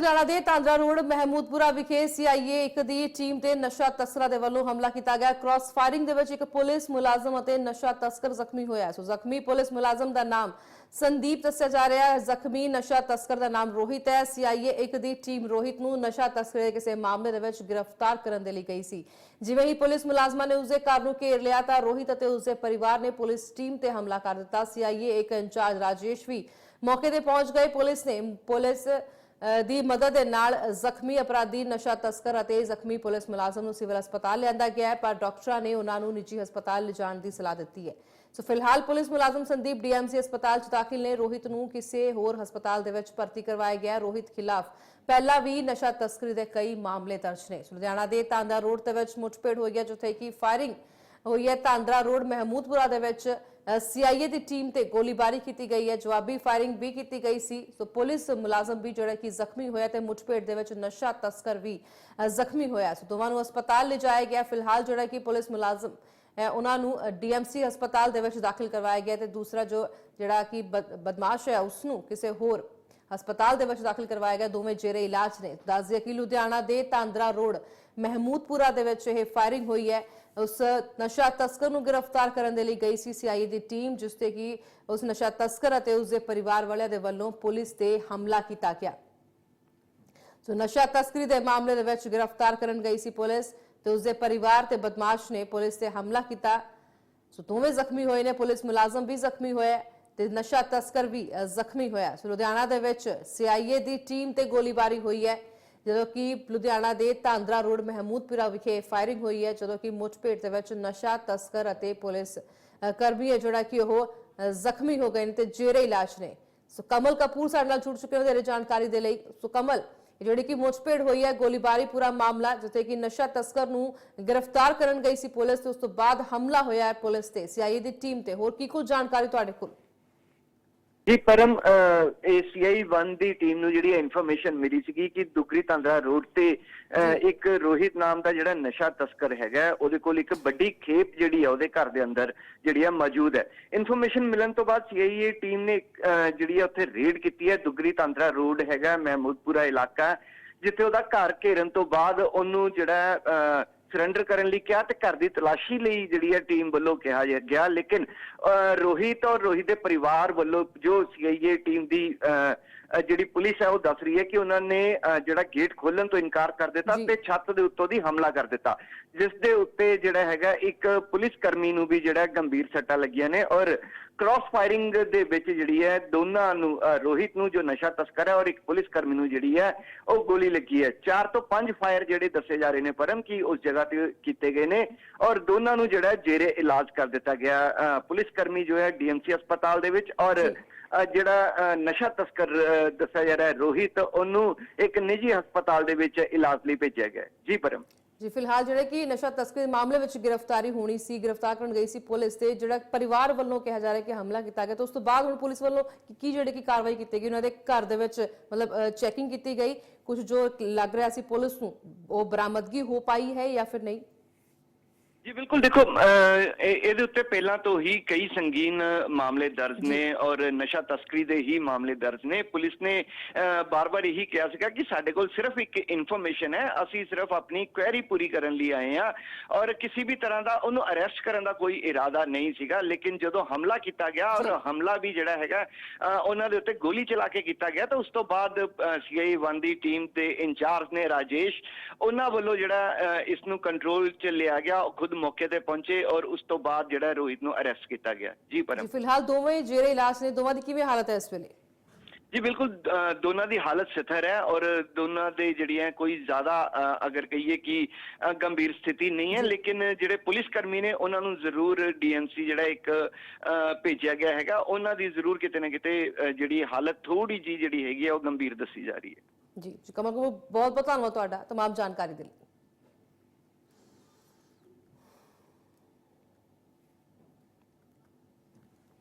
ਲੁਧਿਆਣਾ ਦੇ ਤਾਂਦਰਾ ਰੋਡ ਮਹਿਮੂਦਪੁਰਾ ਵਿਖੇ ਸੀਆਈਏ ਇੱਕ ਦੀ ਟੀਮ ਤੇ ਨਸ਼ਾ ਤਸਕਰਾਂ ਦੇ ਵੱਲੋਂ ਹਮਲਾ ਕੀਤਾ ਗਿਆ। ਕ੍ਰਾਸ ਫਾਇਰਿੰਗ ਦੇ ਵਿੱਚ ਇੱਕ ਪੁਲਿਸ ਮੁਲਾਜ਼ਮ ਅਤੇ ਨਸ਼ਾ ਤਸਕਰ ਜ਼ਖਮੀ ਹੋਇਆ ਸੋ ਜ਼ਖਮੀ ਪੁਲਿਸ ਮੁਲਾਜ਼ਮ ਦਾ ਨਾਮ ਸੰਦੀਪ ਦੱਸਿਆ ਜਾ ਰਿਹਾ ਹੈ। ਜ਼ਖਮੀ ਨਸ਼ਾ ਤਸਕਰ ਦਾ ਨਾਮ ਰੋਹਿਤ ਹੈ। ਸੀਆਈਏ ਇੱਕ ਦੀ ਟੀਮ ਰੋਹਿਤ ਨੂੰ ਨਸ਼ਾ ਤਸਕਰੀ ਦੇ ਕਿਸੇ ਮਾਮਲੇ ਦੇ ਵਿੱਚ ਗ੍ਰਿਫਤਾਰ ਕਰਨ ਦੇ ਲਈ ਗਈ ਸੀ। ਜਿਵੇਂ ਹੀ ਪੁਲਿਸ ਮੁਲਾਜ਼ਮਾਂ ਨੇ ਉਸਦੇ ਘਰ ਨੂੰ ਘੇਰ ਲਿਆ ਤਾਂ ਰੋਹਿਤ ਅਤੇ ਉਸਦੇ ਪਰਿਵਾਰ ਨੇ ਪੁਲਿਸ ਟੀਮ ਤੇ ਹਮਲਾ ਕਰ ਦਿੱਤਾ। ਸੀਆਈਏ ਇੱਕ ਇੰਚਾਰਜ ਰਾਜੇਸ਼ ਵੀ ਮੌਕੇ ਤੇ ਪਹੁੰਚ ਗਏ। ਪੁਲਿਸ ਨੇ ਪੁਲਿਸ ਦੀ ਮਦਦ ਦੇ ਨਾਲ ਜ਼ਖਮੀ ਅਪਰਾਧੀ, ਨਸ਼ਾ ਤਸਕਰ ਅਤੇ ਜ਼ਖਮੀ ਪੁਲਿਸ ਮੁਲਾਜ਼ਮ ਨੂੰ ਸਿਵਲ ਹਸਪਤਾਲ ਲਿਆਂਦਾ ਗਿਆ ਹੈ, ਪਰ ਡਾਕਟਰਾਂ ਨੇ ਉਹਨਾਂ ਨੂੰ ਨਿੱਜੀ ਹਸਪਤਾਲ ਲਿਜਾਣ ਦੀ ਸਲਾਹ ਦਿੱਤੀ ਹੈ। ਸੋ ਫਿਲਹਾਲ ਪੁਲਿਸ ਮੁਲਾਜ਼ਮ ਸੰਦੀਪ ਡੀਐਮਸੀ ਹਸਪਤਾਲ ਚ ਦਾਖਲ ਨੇ। ਰੋਹਿਤ ਨੂੰ ਕਿਸੇ ਹੋਰ ਹਸਪਤਾਲ ਦੇ ਵਿੱਚ ਭਰਤੀ ਕਰਵਾਇਆ ਗਿਆ ਰੋਹਿਤ ਖਿਲਾਫ ਪਹਿਲਾਂ ਵੀ ਨਸ਼ਾ ਤਸਕਰੀ ਦੇ ਕਈ ਮਾਮਲੇ ਦਰਜ ਨੇ। ਲੁਧਿਆਣਾ ਦੇ ਤਾਂਦਾ ਰੋਡ ਦੇ ਵਿੱਚ ਮੁੱਠਭੇੜ ਹੋਈ ਹੈ, ਜਿੱਥੇ ਕਿ ਫਾਇਰਿੰਗ ਹੋਈ ਹੈ। ਤਾਂਦਰਾ ਰੋਡ, ਮਹਿਮੂਦਪੁਰਾ ਦੇ ਵਿੱਚ ਸੀਆਈਏ ਦੀ ਟੀਮ ਤੇ ਗੋਲੀਬਾਰੀ ਕੀਤੀ ਗਈ ਹੈ, ਜਵਾਬੀ ਫਾਇਰਿੰਗ ਵੀ ਕੀਤੀ ਗਈ ਸੀ। ਸੋ ਪੁਲਿਸ ਮੁਲਾਜ਼ਮ ਵੀ ਜਿਹੜਾ ਕਿ ਜ਼ਖਮੀ ਹੋਇਆ ਤੇ ਮੁੱਠਭੇੜ ਦੇ ਵਿੱਚ ਨਸ਼ਾ ਤਸਕਰ ਵੀ ਜ਼ਖਮੀ ਹੋਇਆ। ਸੋ ਦੋਵਾਂ ਨੂੰ ਹਸਪਤਾਲ ਲਿਜਾਇਆ ਗਿਆ। ਫਿਲਹਾਲ ਜਿਹੜਾ ਕਿ ਪੁਲਿਸ ਮੁਲਾਜ਼ਮ ਉਹਨਾਂ ਨੂੰ ਡੀਐਮਸੀ ਹਸਪਤਾਲ ਦੇ ਵਿੱਚ ਦਾਖਲ ਕਰਵਾਇਆ ਗਿਆ ਤੇ ਦੂਸਰਾ ਜੋ ਜਿਹੜਾ ਕਿ ਬਦ- ਬਦਮਾਸ਼ ਹੈ ਉਸ ਨੂੰ ਕਿਸੇ ਹੋਰ ਹਸਪਤਾਲ ਦੇ ਵਿੱਚ ਦਾਖਲ ਕਰਵਾਇਆ ਗਿਆ। ਦੋਵੇਂ ਜੇਰੇ ਇਲਾਜ ਨੇ। ਦੱਸ ਦਈਏ ਕਿ ਲੁਧਿਆਣਾ ਦੇ ਤਾਂਦਰਾ ਰੋਡ, ਮਹਿਮੂਦਪੁਰਾ ਦੇ ਵਿੱਚ ਇਹ ਫਾਇਰਿੰਗ ਹੋਈ ਹੈ। ਉਸ ਨਸ਼ਾ ਤਸਕਰ ਨੂੰ ਗ੍ਰਿਫਤਾਰ ਕਰਨ ਦੇ ਲਈ ਗਈ ਸੀ ਸੀਆਈਏ ਦੀ ਟੀਮ, ਜਿਸ ਤੇ ਕਿ ਉਸ ਨਸ਼ਾ ਤਸਕਰ ਅਤੇ ਉਸ ਦੇ ਪਰਿਵਾਰ ਵਾਲਿਆਂ ਦੇ ਵੱਲੋਂ ਪੁਲਿਸ ਤੇ ਹਮਲਾ ਕੀਤਾ ਗਿਆ। ਸੋ ਨਸ਼ਾ ਤਸਕਰੀ ਦੇ ਮਾਮਲੇ ਦੇ ਵਿੱਚ ਗ੍ਰਿਫਤਾਰ ਕਰਨ ਗਈ ਸੀ ਪੁਲਿਸ ਤੇ ਉਸ ਦੇ ਪਰਿਵਾਰ ਤੇ ਬਦਮਾਸ਼ ਨੇ ਪੁਲਿਸ ਤੇ ਹਮਲਾ ਕੀਤਾ। ਸੋ ਦੋਵੇਂ ਜ਼ਖਮੀ ਹੋਏ ਨੇ, ਪੁਲਿਸ ਮੁਲਾਜ਼ਮ ਵੀ ਜ਼ਖਮੀ ਹੋਇਆ ਤੇ ਨਸ਼ਾ ਤਸਕਰ ਵੀ ਜ਼ਖਮੀ ਹੋਇਆ। ਸੋ ਲੁਧਿਆਣਾ ਦੇ ਵਿੱਚ ਸੀਆਈਏ ਦੀ ਟੀਮ ਤੇ ਗੋਲੀਬਾਰੀ ਹੋਈ ਹੈ। ਜਦੋਂ ਕਿ ਲੁਧਿਆਣਾ ਦੇ ਤਾਂਦਰਾ ਰੋਡ ਮਹਿਮੂਦਪੁਰਾ ਵਿਖੇ ਫਾਇਰਿੰਗ ਹੋਈ ਹੈ, ਜਦੋਂ ਕਿ ਮੁੱਠਭੇੜ ਦੇ ਵਿੱਚ ਨਸ਼ਾ, ਤਸਕਰ ਅਤੇ ਪੁਲਿਸ ਕਰਮੀ ਹੈ, ਜਿਹੜਾ ਕਿ ਉਹ ਜ਼ਖਮੀ ਹੋ ਗਏ ਨੇ ਤੇ ਜੇਰੇ ਇਲਾਜ ਨੇ। ਸੋ ਕਮਲ ਕਪੂਰ ਸਾਡੇ ਨਾਲ ਜੁੜ ਚੁੱਕੇ ਨੇ, ਵਧੇਰੇ ਜਾਣਕਾਰੀ ਦੇ ਲਈ। ਸੋ ਕਮਲ ਜਿਹੜੀ ਕਿ ਮੁੱਠਭੇੜ ਹੋਈ ਹੈ ਗੋਲੀਬਾਰੀ ਪੂਰਾ ਮਾਮਲਾ, ਜਿੱਥੇ ਕਿ ਨਸ਼ਾ, ਤਸਕਰ ਨੂੰ ਗ੍ਰਿਫਤਾਰ ਕਰਨ ਗਈ ਸੀ ਪੁਲਿਸ ਤੇ ਉਸ ਤੋਂ ਬਾਅਦ ਹਮਲਾ ਹੋਇਆ ਹੈ ਪੁਲਿਸ ਤੇ ਸੀਆਈਏ ਦੀ ਟੀਮ ਤੇ। ਹੋਰ ਕੀ ਕੁਝ ਜਾਣਕਾਰੀ ਤੁਹਾਡੇ ਕੋਲ? ਜੀ ਪਰਮ ਏਸੀਆਈ 1 ਦੀ ਟੀਮ ਨੂੰ ਜਿਹੜੀ ਇਨਫੋਰਮੇਸ਼ਨ ਮਿਲੀ ਸੀਗੀ ਕਿ ਦੁਗਰੀ ਤਾਂਦਰਾ ਰੋਡ ਤੇ ਇੱਕ ਰੋਹਿਤ ਨਾਮ ਦਾ ਜਿਹੜਾ ਨਸ਼ਾ ਤਸਕਰ ਹੈਗਾ ਉਹਦੇ ਕੋਲ ਇੱਕ ਵੱਡੀ ਖੇਪ ਜਿਹੜੀ ਹੈ ਉਹਦੇ ਘਰ ਦੇ ਅੰਦਰ ਜਿਹੜੀ ਹੈ ਮੌਜੂਦ ਹੈ। ਇਨਫੋਰਮੇਸ਼ਨ ਮਿਲਣ ਤੋਂ ਬਾਅਦ ਸੀਆਈਏ ਟੀਮ ਨੇ ਜਿਹੜੀ ਹੈ ਉੱਥੇ ਰੇਡ ਕੀਤੀ ਹੈ। ਦੁਗਰੀ ਤਾਂਦਰਾ ਰੋਡ ਹੈਗਾ ਮਹਿਮੂਦਪੁਰਾ ਇਲਾਕਾ ਜਿੱਥੇ ਉਹਦਾ ਘਰ ਘੇਰਨ ਤੋਂ ਬਾਅਦ ਉਹਨੂੰ ਜਿਹੜਾ ਸਰੈਂਡਰ ਕਰਨ ਲਈ ਕਿਹਾ ਤੇ ਘਰ ਦੀ ਤਲਾਸ਼ੀ ਲਈ ਜਿਹੜੀ ਹੈ ਟੀਮ ਵੱਲੋਂ ਕਿਹਾ ਗਿਆ। ਲੇਕਿਨ ਅਹ, ਰੋਹਿਤ ਔਰ ਰੋਹਿਤ ਦੇ ਪਰਿਵਾਰ ਵੱਲੋਂ ਜੋ ਸੀਆਈਏ ਟੀਮ ਦੀ ਅਹ, ਜਿਹੜੀ ਪੁਲਿਸ ਹੈ ਉਹ ਦੱਸ ਰਹੀ ਹੈ ਕਿ ਉਹਨਾਂ ਨੇ ਜਿਹੜਾ ਗੇਟ ਖੋਲਣ ਤੋਂ ਇਨਕਾਰ ਕਰ ਦਿੱਤਾ। ਤੇ ਛੱਤ ਦੇ ਉੱਤੋਂ ਦੀ ਹਮਲਾ ਕਰ ਦਿੱਤਾ। ਜਿਸ ਦੇ ਉੱਤੇ ਜਿਹੜਾ ਹੈਗਾ ਇੱਕ ਪੁਲਿਸ ਕਰਮੀ ਨੂੰ ਵੀ ਜਿਹੜਾ ਗੰਭੀਰ ਸੱਟਾਂ ਲੱਗੀਆਂ ਨੇ ਔਰ ਕ੍ਰਾਸ ਫਾਇਰਿੰਗ ਦੇ ਵਿੱਚ ਜਿਹੜੀ ਹੈ ਦੋਨਾਂ ਨੂੰ ਰੋਹਿਤ ਨੂੰ ਜੋ ਨਸ਼ਾ ਤਸਕਰ ਹੈ ਔਰ ਇੱਕ ਪੁਲਿਸ ਕਰਮੀ ਨੂੰ ਜਿਹੜੀ ਹੈ ਉਹ ਗੋਲੀ ਲੱਗੀ ਹੈ। 4 ਤੋਂ 5 ਫਾਇਰ ਜਿਹੜੇ ਦੱਸੇ ਜਾ ਰਹੇ ਨੇ ਪਰਮ ਕਿ ਉਸ ਜਗ੍ਹਾ ਤੇ ਕੀਤੇ ਗਏ ਨੇ ਔਰ ਦੋਨਾਂ ਨੂੰ ਜਿਹੜਾ ਜੇਰੇ ਇਲਾਜ ਕਰ ਦਿੱਤਾ ਗਿਆ। ਪੁਲਿਸ ਕਰਮੀ ਜੋ ਹੈ ਡੀਐਮਸੀ ਹਸਪਤਾਲ ਦੇ ਵਿੱਚ ਔਰ ਜਿਹੜਾ ਨਸ਼ਾ ਤਸਕਰ ਦੱਸਿਆ ਜਾ ਰਿਹਾ ਰੋਹਿਤ, ਉਹਨੂੰ ਇੱਕ ਨਿੱਜੀ ਹਸਪਤਾਲ ਦੇ ਵਿੱਚ ਇਲਾਜ ਲਈ ਭੇਜਿਆ ਗਿਆ ਜੀ ਪਰਮ। ਜੀ, ਫਿਲਹਾਲ ਜਿਹੜੇ ਕਿ ਨਸ਼ਾ ਤਸਕਰੀ ਮਾਮਲੇ ਵਿੱਚ ਗ੍ਰਿਫਤਾਰੀ ਹੋਣੀ ਸੀ, ਗ੍ਰਿਫਤਾਰ ਕਰਨ ਗਈ ਸੀ ਪੁਲਿਸ ਤੇ, ਜਿਹੜਾ ਪਰਿਵਾਰ ਵੱਲੋਂ ਕਿਹਾ ਜਾ ਰਿਹਾ ਕਿ ਹਮਲਾ ਕੀਤਾ ਗਿਆ, ਤੇ ਉਸ ਤੋਂ ਬਾਅਦ ਹੁਣ ਪੁਲਿਸ ਵੱਲੋਂ ਕੀ- ਕੀ ਜਿਹੜੇ ਕਿ ਕਾਰਵਾਈ ਕੀਤੀ ਗਈ, ਉਹਨਾਂ ਦੇ ਘਰ ਦੇ ਵਿੱਚ ਮਤਲਬ ਚੈਕਿੰਗ ਕੀਤੀ ਗਈ। ਕੁਝ ਜੋ ਲੱਗ ਰਿਹਾ ਸੀ ਪੁਲਿਸ ਨੂੰ, ਉਹ ਬਰਾਮਦਗੀ ਹੋ ਪਾਈ ਹੈ ਜਾਂ ਫਿਰ ਨਹੀਂ? ਜੀ ਬਿਲਕੁਲ ਦੇਖੋ ਇਹਦੇ ਉੱਤੇ ਪਹਿਲਾਂ ਤੋਂ ਹੀ ਕਈ ਸੰਗੀਨ ਮਾਮਲੇ ਦਰਜ ਨੇ ਔਰ ਨਸ਼ਾ ਤਸਕਰੀ ਦੇ ਹੀ ਮਾਮਲੇ ਦਰਜ ਨੇ। ਪੁਲਿਸ ਨੇ ਬਾਰ-ਬਾਰ ਇਹੀ ਕਿਹਾ ਸੀਗਾ ਕਿ ਸਾਡੇ ਕੋਲ ਸਿਰਫ ਇੱਕ ਇਨਫੋਰਮੇਸ਼ਨ ਹੈ ਅਸੀਂ ਸਿਰਫ ਆਪਣੀ ਕੁਐਰੀ ਪੂਰੀ ਕਰਨ ਲਈ ਆਏ ਹਾਂ ਔਰ ਕਿਸੇ ਵੀ ਤਰ੍ਹਾਂ ਦਾ ਉਹਨੂੰ ਅਰੈਸਟ ਕਰਨ ਦਾ ਕੋਈ ਇਰਾਦਾ ਨਹੀਂ ਸੀਗਾ ਲੇਕਿਨ ਜਦੋਂ ਹਮਲਾ ਕੀਤਾ ਗਿਆ ਔਰ ਹਮਲਾ ਵੀ ਜਿਹੜਾ ਹੈਗਾ ਉਹਨਾਂ ਦੇ ਉੱਤੇ ਗੋਲੀ ਚਲਾ ਕੇ ਕੀਤਾ ਗਿਆ ਤਾਂ ਉਸ ਤੋਂ ਬਾਅਦ ਸੀਆਈ 1 ਦੀ ਟੀਮ ਦੇ ਇੰਚਾਰਜ ਨੇ ਰਾਜੇਸ਼ ਉਹਨਾਂ ਵੱਲੋਂ ਜਿਹੜਾ ਇਸ ਨੂੰ ਕੰਟਰੋਲ 'ਚ ਲਿਆ ਗਿਆ ਖੁਦ ਮੌਕੇ ਤੇ ਪਹੁੰਚੇ ਔਰ ਉਸ ਤੋਂ ਬਾਅਦ ਜਿਹੜਾ ਰੋਹਿਤ ਨੂੰ ਅਰੈਸਟ ਕੀਤਾ ਗਿਆ ਜੀ ਜੀ ਪਰਮ ਫਿਲਹਾਲ ਦੋਵੇਂ ਜੇਰੇ ਇਲਾਜ ਨੇ ਦੋਵਾਂ ਦੀ ਕਿਵੇਂ ਹਾਲਤ ਹੈ ਇਸ ਵੇਲੇ ਜੀ ਬਿਲਕੁਲ ਅਹ, ਦੋਨਾਂ ਦੀ ਹਾਲਤ ਸਥਿਰ ਹੈ ਔਰ ਦੋਨਾਂ ਦੇ ਜਿਹੜੀਆਂ ਕੋਈ ਜ਼ਿਆਦਾ ਅਹ, ਅਗਰ ਕਹੀਏ ਕਿ ਅਹ, ਗੰਭੀਰ ਸਥਿਤੀ ਨਹੀਂ ਹੈ ਲੇਕਿਨ ਜਿਹੜੇ ਪੁਲਿਸ ਕਰਮੀ ਨੇ ਉਹਨਾਂ ਨੂੰ ਜ਼ਰੂਰ ਡੀਐਮਸੀ ਜਿਹੜਾ ਇੱਕ ਅਹ, ਭੇਜਿਆ ਗਿਆ ਹੈਗਾ ਉਹਨਾਂ ਦੀ ਜ਼ਰੂਰ ਕਿਤੇ ਨਾ ਕਿਤੇ ਅਹ, ਜਿਹੜੀ ਹਾਲਤ ਥੋੜੀ ਜੀ ਜਿਹੜੀ ਹੈਗੀ ਹੈ ਉਹ ਗੰਭੀਰ ਦੱਸੀ ਜਾ ਰਹੀ ਹੈ ਜੀ ਜੀ ਕਮਲ ਕਪੂਰ ਬਹੁਤ ਬਹੁਤ ਧੰਨਵਾਦ ਤੁਹਾਡਾ तमाम ਜਾਣਕਾਰੀ ਦੇ ਲਈ